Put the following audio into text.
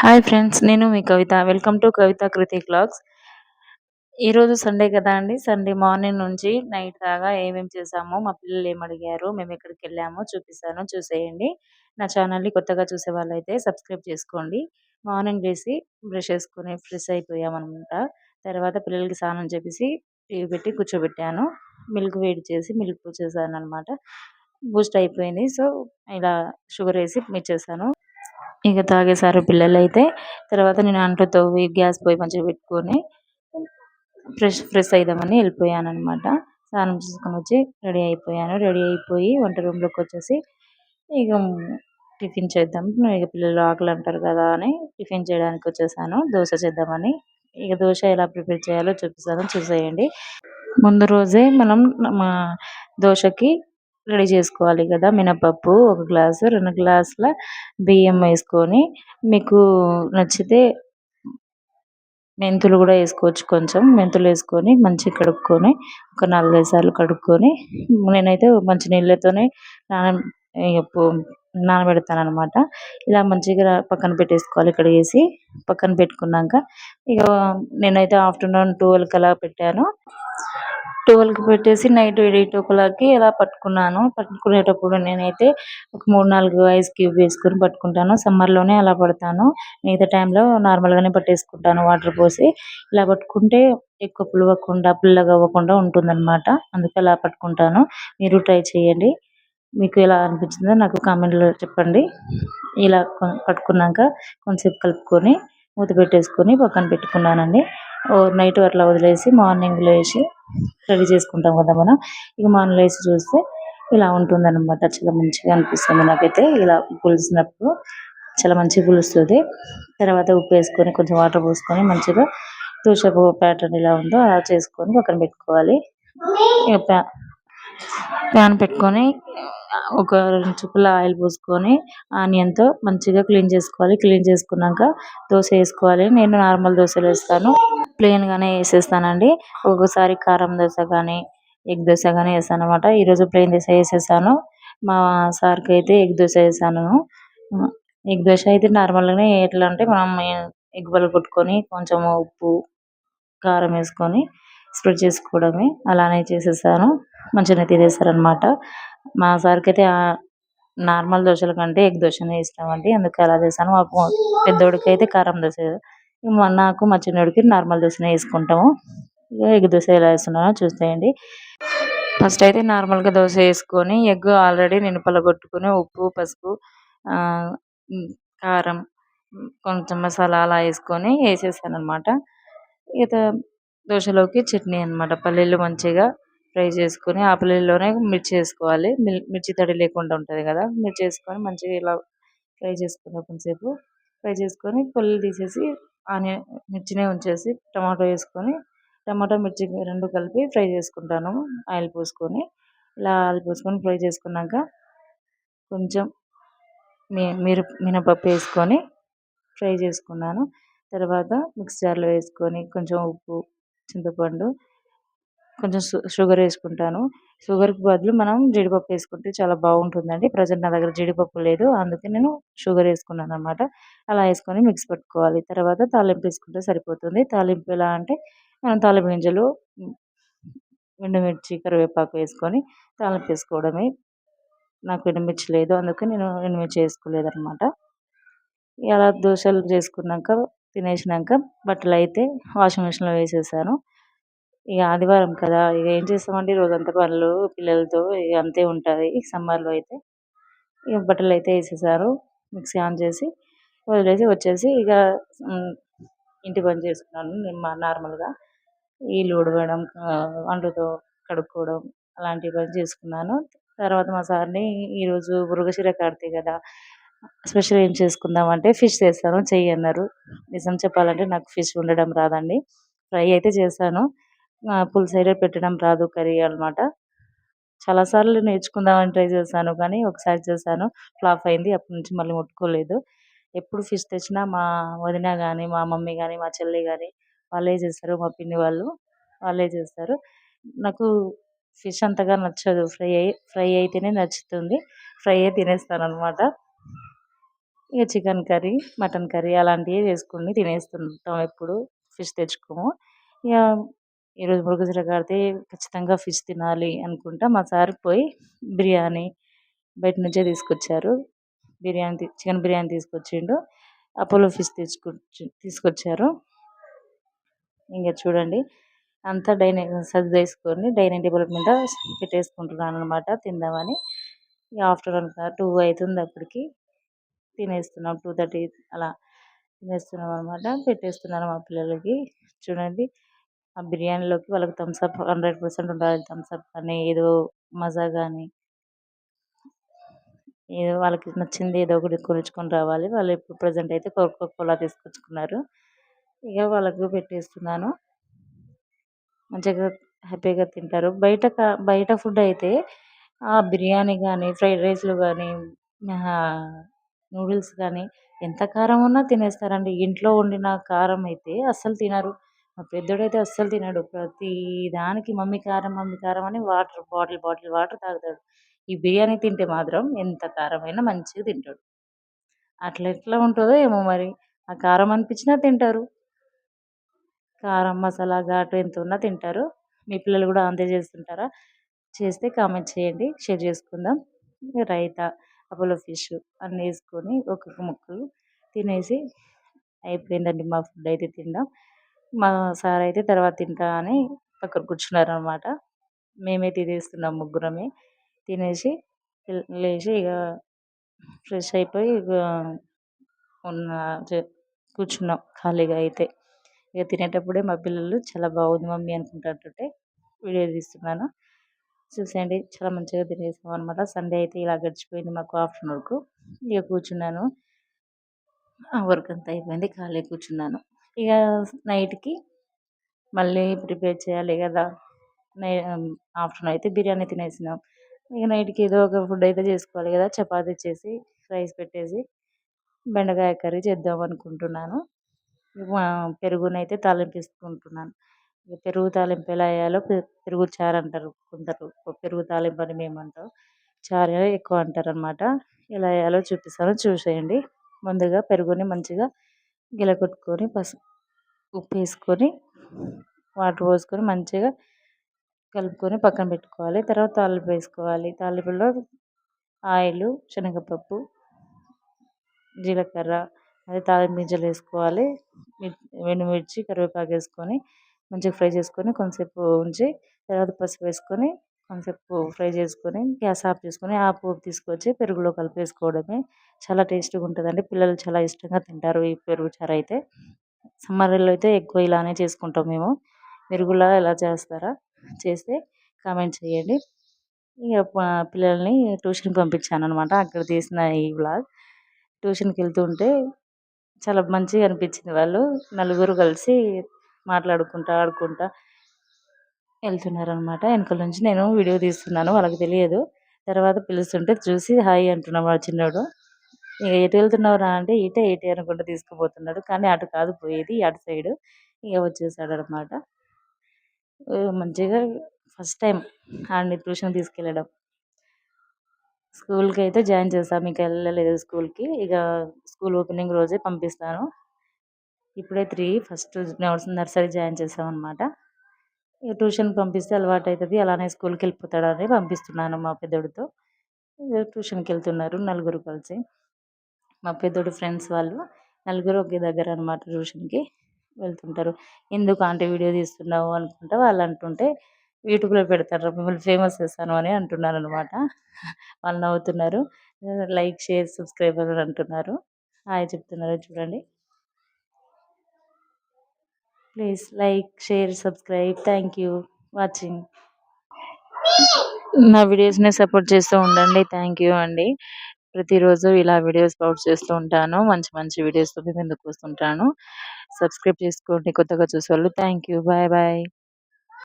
Hi friends నేను మీ కవిత. Welcome to కవిత కృతి క్లాగ్స్ ఈరోజు Sunday కదా అండి? సండే మార్నింగ్ నుంచి నైట్ దాకా ఏమేమి చేసామో మా పిల్లలు ఏం అడిగారు మేము ఎక్కడికి వెళ్ళామో చూపిస్తాను చూసేయండి. నా ఛానల్ని కొత్తగా చూసే వాళ్ళైతే సబ్స్క్రైబ్ చేసుకోండి. మార్నింగ్ లేసి బ్రష్ చేసుకుని ఫ్రెష్ అయిపోయామనమాట. తర్వాత పిల్లలకి స్నానం చేసి టీవీ పెట్టి కూర్చోబెట్టాను. మిల్క్ వేడి చేసి మిల్క్ చేశాను అనమాట బూస్ట్ అయిపోయింది. సో ఇలా షుగర్ వేసి చేశాను. ఇక తాగేసారు పిల్లలు అయితే తర్వాత నేను అంట్లు తవ్వి గ్యాస్ పొయ్యి మంచిగా పెట్టుకొని ఫ్రెష్ ఫ్రెష్ అయిదామని వెళ్ళిపోయాను అనమాట స్నానం చేసుకొని వచ్చి రెడీ అయిపోయాను. రెడీ అయిపోయి వంట రూమ్లోకి వచ్చేసి ఇక టిఫిన్ చేద్దాం. ఇక పిల్లలు ఆకలి అంటారు కదా అని టిఫిన్ చేయడానికి వచ్చేసాను. దోశ చేద్దామని. ఇక దోశ ఎలా ప్రిపేర్ చేయాలో చూపిస్తాను. చూసేయండి. ముందు రోజే మనం మా దోశకి రెడీ చేసుకోవాలి కదా మినపప్పు ఒక గ్లాసు రెండు గ్లాసుల బియ్యం వేసుకొని మీకు నచ్చితే మెంతులు కూడా వేసుకోవచ్చు కొంచెం. మెంతులు వేసుకొని మంచిగా కడుక్కొని ఒక నాలుగైదు సార్లు కడుక్కొని నేనైతే మంచి నీళ్ళతోనే నాన నానబెడతాను అనమాట ఇలా మంచిగా పక్కన పెట్టేసుకోవాలి కడిగేసి. పక్కన పెట్టుకున్నాక ఇక నేనైతే ఆఫ్టర్నూన్ ట్వెల్వ్కి అలా పెట్టాను. ట్వెల్వ్కి పెట్టేసి నైట్ ఎయిట్ ఓ క్లాక్కి ఇలా పట్టుకున్నాను పట్టుకునేటప్పుడు నేనైతే ఒక మూడు నాలుగు ఐస్ క్యూబ్ వేసుకొని పట్టుకుంటాను. సమ్మర్లోనే అలా పడతాను. మిగతా టైంలో నార్మల్గానే పట్టేసుకుంటాను. వాటర్ పోసి ఇలా పట్టుకుంటే ఎక్కువ పులవకుండా పుల్లగా అవ్వకుండా ఉంటుందన్నమాట. అందుకే అలా పట్టుకుంటాను. మీరు ట్రై చేయండి. మీకు ఎలా అనిపించిందో నాకు కామెంట్లో చెప్పండి. ఇలా పట్టుకున్నాక కొంచెంసేపు కలుపుకొని మూత పెట్టేసుకొని పక్కన పెట్టుకున్నానండి. నైట్ అట్లా వదిలేసి మార్నింగ్ లేచి రెడీ చేసుకుంటాం కదా మనం. ఇక మార్నింగ్ వేసి చూస్తే ఇలా ఉంటుంది అనమాట చాలా మంచిగా అనిపిస్తుంది నాకైతే. ఇలా పులిసినప్పుడు చాలా మంచిగా పులుస్తుంది. తర్వాత ఉప్పు వేసుకొని కొంచెం వాటర్ పోసుకొని మంచిగా దోశకు ప్యాటర్న్ ఎలా ఉందో అలా చేసుకొని పక్కన పెట్టుకోవాలి. ప్యాన్ పెట్టుకొని ఒక రెండు చుక్కల ఆయిల్ పోసుకొని ఆనియన్తో మంచిగా క్లీన్ చేసుకోవాలి. క్లీన్ చేసుకున్నాక దోశ వేసుకోవాలి. నేను నార్మల్ దోశలు వేస్తాను. ప్లెయిన్గానే వేసేస్తానండి. ఒక్కొక్కసారి కారం దోశ కానీ ఎగ్ దోశ కానీ వేస్తాను అనమాట ఈరోజు ప్లెయిన్ దోశ వేసేసాను. మా సార్కి అయితే ఎగ్ దోశ వేసాను. ఎగ్ దోశ అయితే నార్మల్గానే ఎట్లా అంటే మనం ఎగ్ పగలగొట్టుకొని కొంచెం ఉప్పు కారం వేసుకొని స్ప్రెడ్ చేసుకోవడమే. అలానే చేసేసాను. మంచిగానే తినేస్తారు అనమాట మా సార్కి అయితే నార్మల్ దోశల కంటే ఎగ్ దోశనే ఇష్టం అండి అందుకే అలా చేశాను. మా పెద్దోడికి అయితే కారం దోశ. నాకు మా చిన్నోడికి నార్మల్ దోశనే వేసుకుంటాము. ఎగ్ దోశ ఎలా వేస్తున్నానో చూసేయండి. ఫస్ట్ అయితే నార్మల్గా దోశ వేసుకొని ఎగ్ ఆల్రెడీ నేను పగలగొట్టుకొని ఉప్పు పసుపు కారం కొంచెం మసాలా అలా వేసుకొని వేసేసాను అనమాట ఇక దోశలోకి చట్నీ అనమాట పల్లీలు మంచిగా ఫ్రై చేసుకుని ఆ పల్లీల్లోనే మిర్చి వేసుకోవాలి. మిర్చి తడి లేకుండా ఉంటుంది కదా మిర్చి వేసుకొని మంచిగా ఇలా ఫ్రై చేసుకుని కొంచెంసేపు ఫ్రై చేసుకొని పల్లీలు తీసేసి ఆనియన్ మిర్చినే ఉంచేసి టమాటో వేసుకొని టమాటో మిర్చి రెండు కలిపి ఫ్రై చేసుకుంటాను ఆయిల్ పోసుకొని. ఇలా ఆయిల్ పోసుకొని ఫ్రై చేసుకున్నాక కొంచెం మిర మినపప్పు వేసుకొని ఫ్రై చేసుకున్నాను. తర్వాత మిక్సర్లో వేసుకొని కొంచెం ఉప్పు చింతపండు కొంచెం షుగర్ వేసుకుంటాను. షుగర్కి బదులు మనం జీడిపప్పు వేసుకుంటే చాలా బాగుంటుందండి. ప్రజెంట్ నా దగ్గర జీడిపప్పు లేదు. అందుకే నేను షుగర్ వేసుకున్నాను అనమాట అలా వేసుకొని మిక్స్ పెట్టుకోవాలి. తర్వాత తాలింపు వేసుకుంటే సరిపోతుంది. తాలింపు ఎలా అంటే మనం తాలింపు గింజలు ఎండుమిర్చి కరివేపాకు వేసుకొని తాలింపు వేసుకోవడమే. నాకు ఎండుమిర్చి లేదు. అందుకే నేను ఎండుమిర్చి వేసుకోలేదు అనమాట ఇలా దోశలు చేసుకున్నాక తినేసినాక బట్టలు అయితే వాషింగ్ మిషన్లో వేసేసాను. ఇక ఆదివారం కదా ఇక ఏం చేస్తామండి? రోజంతా పనులు పిల్లలతో ఇక అంతే ఉంటుంది. సమ్మర్లో అయితే ఇక బట్టలు అయితే వేసేసారు మిక్సీ ఆన్ చేసి వదిలేసి వచ్చేసి ఇక ఇంటి పని చేసుకున్నాను. నార్మల్గా ఇల్లు ఊడవడం వంటతో కడుక్కోవడం అలాంటి పని చేసుకున్నాను. తర్వాత మా సార్ని ఈరోజు మృగశిర కార్తె కదా స్పెషల్ ఏం చేసుకుందాం అంటే ఫిష్ చేస్తాను చెయ్యి అన్నారు. నిజం చెప్పాలంటే నాకు ఫిష్ ఉండడం రాదండి. ఫ్రై అయితే చేశాను. ఫుల్ అయితే పెట్టడం రాదు కర్రీ అనమాట చాలాసార్లు నేర్చుకుందామని ట్రై చేశాను కానీ ఒకసారి చేశాను. ఫ్లాప్ అయింది. అప్పటి నుంచి మళ్ళీ ముట్టుకోలేదు. ఎప్పుడు ఫిష్ తెచ్చినా మా వదిన కానీ మా మమ్మీ కానీ మా చెల్లి కానీ వాళ్ళే చేస్తారు. మా పిన్ని వాళ్ళు వాళ్ళే చేస్తారు. నాకు ఫిష్ అంతగా నచ్చదు. ఫ్రై ఫ్రై అయితేనే నచ్చుతుంది. ఫ్రై తినేస్తాను అనమాట ఇక చికెన్ కర్రీ మటన్ కర్రీ అలాంటివి చేసుకుని తినేస్తుంటాం ఎప్పుడు. ఫిష్ తెచ్చుకోము. ఇక ఈరోజు మృగశిర కార్తె ఖచ్చితంగా ఫిష్ తినాలి అనుకుంటా మా సార్ పోయి బిర్యానీ బయట నుంచే తీసుకొచ్చారు. బిర్యానీ చికెన్ బిర్యానీ తీసుకొచ్చిండు. అపోలో ఫిష్ తీసుకొచ్చి తీసుకొచ్చారు. ఇంకా చూడండి. అంతా డైనింగ్ సర్ది సర్దేసుకొని డైనింగ్ టేబుల్ మీద పెట్టేసుకుంటున్నాను అనమాట తిందామని ఆఫ్టర్నూన్ టూ అవుతుంది అప్పటికి. తినేస్తున్నాం టూ థర్టీ అలా తినేస్తున్నాం అనమాట పెట్టేస్తున్నాను మా పిల్లలకి. చూడండి. ఆ బిర్యానీలోకి వాళ్ళకి థమ్స్ అప్ హండ్రెడ్ పర్సెంట్ ఉండాలి. థమ్స్ అప్ కానీ ఏదో మజా కానీ ఏదో వాళ్ళకి నచ్చింది ఏదో ఒకటి కొనుక్కొని రావాలి. వాళ్ళు ఇప్పుడు ప్రజెంట్ అయితే కోకో కోలా తీసుకొచ్చుకున్నారు. ఇక వాళ్ళకు పెట్టేస్తున్నాను. మంచిగా హ్యాపీగా తింటారు. బయట బయట ఫుడ్ అయితే బిర్యానీ కానీ ఫ్రైడ్ రైస్లు కానీ నూడిల్స్ కానీ ఎంత కారం ఉన్నా తినేస్తారండి. ఇంట్లో వండిన కారం అయితే అస్సలు తినరు. మా పెద్దోడైతే అస్సలు తినడు. ప్రతి దానికి మమ్మీ కారం మమ్మీ కారం అని వాటర్ బాటిల్ బాటిల్ వాటర్ తాగుతాడు. ఈ బిర్యానీ తింటే మాత్రం ఎంత కారమైనా మంచిగా తింటాడు. అట్లా ఎట్లా ఉంటుందో ఏమో మరి. ఆ కారం అనిపించినా తింటారు. కారం మసాలా ఘాటు ఎంత ఉన్నా తింటారు. మీ పిల్లలు కూడా అంతే చేస్తుంటారా? చేస్తే కామెంట్ చేయండి. షేర్ చేసుకుందాం. రైతా అపోలో ఫిష్ అన్నీ వేసుకొని ఒక్కొక్క ముక్కలు తినేసి అయిపోయిందండి మా ఫుడ్. అయితే తిందాం. మా సార్ అయితే తర్వాత తింటా అని పక్కన కూర్చున్నారు అనమాట మేమే తినేస్తున్నాం ముగ్గురమే. తినేసి లేచి ఇక ఫ్రెష్ అయిపోయి ఇక ఉన్న కూర్చున్నాం ఖాళీగా అయితే. ఇక తినేటప్పుడే మా పిల్లలు చాలా బాగుంది మమ్మీ అనుకుంటుంటే వీడియో తీస్తున్నాను. చూసేయండి చాలా మంచిగా తినేసాం అనమాట సండే అయితే ఇలా గడిచిపోయింది మాకు ఆఫ్టర్నూన్కు. ఇక కూర్చున్నాను. వర్క్ అంతా అయిపోయింది ఖాళీ కూర్చున్నాను. ఇక నైట్కి మళ్ళీ ప్రిపేర్ చేయాలి కదా. నై ఆఫ్టర్నూన్ అయితే బిర్యానీ తినేసినాం. ఇక నైట్కి ఏదో ఒక ఫుడ్ అయితే చేసుకోవాలి కదా. చపాతీ చేసి రైస్ పెట్టేసి బెండకాయ కర్రీ చేద్దాం అనుకుంటున్నాను. పెరుగునైతే తాలింపు ఇక పెరుగు తాలింపు ఎలా వేయాలో పెరుగు చారు అంటారు కొందరు. పెరుగు తాలింపు అని మేము అంటాం. చారు ఎక్కువ అంటారు అనమాట ఎలా వేయాలో చూపిస్తాను. చూసేయండి. ముందుగా పెరుగుని మంచిగా గిలకొట్టుకొని పసుపు ఉప్పు వేసుకొని వాటర్ పోసుకొని మంచిగా కలుపుకొని పక్కన పెట్టుకోవాలి. తర్వాత తాలింపు వేసుకోవాలి. తాలింపులో ఆయిల్ శనగపప్పు జీలకర్ర అదే తాలింపు గింజలు వేసుకోవాలి. ఎండుమిర్చి కరివేపాకు వేసుకొని మంచిగా ఫ్రై చేసుకొని కొంతసేపు ఉంచి తర్వాత పసుపు వేసుకొని కొంతసేపు ఫ్రై చేసుకొని గ్యాస్ ఆఫ్ చేసుకొని ఆ పోపు తీసుకొచ్చి పెరుగులో కలిపేసుకోవడమే చాలా టేస్టీగా ఉంటుందండి. పిల్లలు చాలా ఇష్టంగా తింటారు ఈ పెరుగు చారు అయితే. సమ్మర్లో అయితే ఎక్కువ ఇలానే చేసుకుంటాం మేము. మీరు కూడా ఇలా చేస్తారా చేస్తే కామెంట్ చేయండి. ఇక పిల్లల్ని ట్యూషన్కి పంపించాను అనమాట అక్కడ తీసిన ఈ వ్లాగ్. ట్యూషన్కి వెళ్తుంటే చాలా మంచిగా అనిపించింది వాళ్ళు. నలుగురు కలిసి మాట్లాడుకుంటూ ఆడుకుంటూ. వెళ్తున్నారు అనమాట నుంచి నేను వీడియో తీస్తున్నాను వాళ్ళకి తెలియదు. తర్వాత పిలుస్తుంటే చూసి హాయ్ అంటున్నాడు మా చిన్నోడు. ఇక ఎటు వెళ్తున్నావురా అంటే ఇటే ఇటే అనుకుంటూ తీసుకుపోతున్నాడు. కానీ అటు కాదు పోయేది అటు సైడు ఇక వచ్చేసాడు అనమాట మంచిగా ఫస్ట్ టైం ఆడిని ట్యూషన్ తీసుకెళ్ళడం. స్కూల్కి అయితే జాయిన్ చేస్తాను ఇక వెళ్ళలేదు స్కూల్కి. ఇక స్కూల్ ఓపెనింగ్ రోజే పంపిస్తాను. ఇప్పుడే త్రీ ఫస్ట్ నర్సరీ జాయిన్ చేసాం అనమాట ట్యూషన్ పంపిస్తే అలవాటు అవుతుంది అలానే స్కూల్కి వెళ్ళిపోతాడని పంపిస్తున్నాను మా పెద్దోడితో. ట్యూషన్కి వెళ్తున్నారు నలుగురు కలిసి. మా పెద్దోడు ఫ్రెండ్స్ వాళ్ళు నలుగురు ఒకే దగ్గర అనమాట ట్యూషన్కి వెళ్తుంటారు. ఎందుకు ఆంటీ వీడియో తీస్తున్నావు? అనుకుంటా వాళ్ళు అంటుంటే యూట్యూబ్లో పెడతారు మిమ్మల్ని ఫేమస్ చేస్తాను అని అంటున్నారు అనమాట వాళ్ళు నవ్వుతున్నారు. లైక్ షేర్ సబ్స్క్రైబర్ అంటున్నారు. హాయ్ చెప్తున్నారు చూడండి. Please like share subscribe thank you watching నా వీడియోస్ని సపోర్ట్ చేస్తూ ఉండండి. థ్యాంక్ యూ అండి. ప్రతిరోజు ఇలా వీడియోస్ పోస్ట్ చేస్తూ ఉంటాను. మంచి మంచి వీడియోస్తో మీ ముందుకు వస్తుంటాను? సబ్స్క్రైబ్ చేసుకోండి. కొత్తగా చూసేవాళ్ళు థ్యాంక్ యూ బాయ్ బాయ్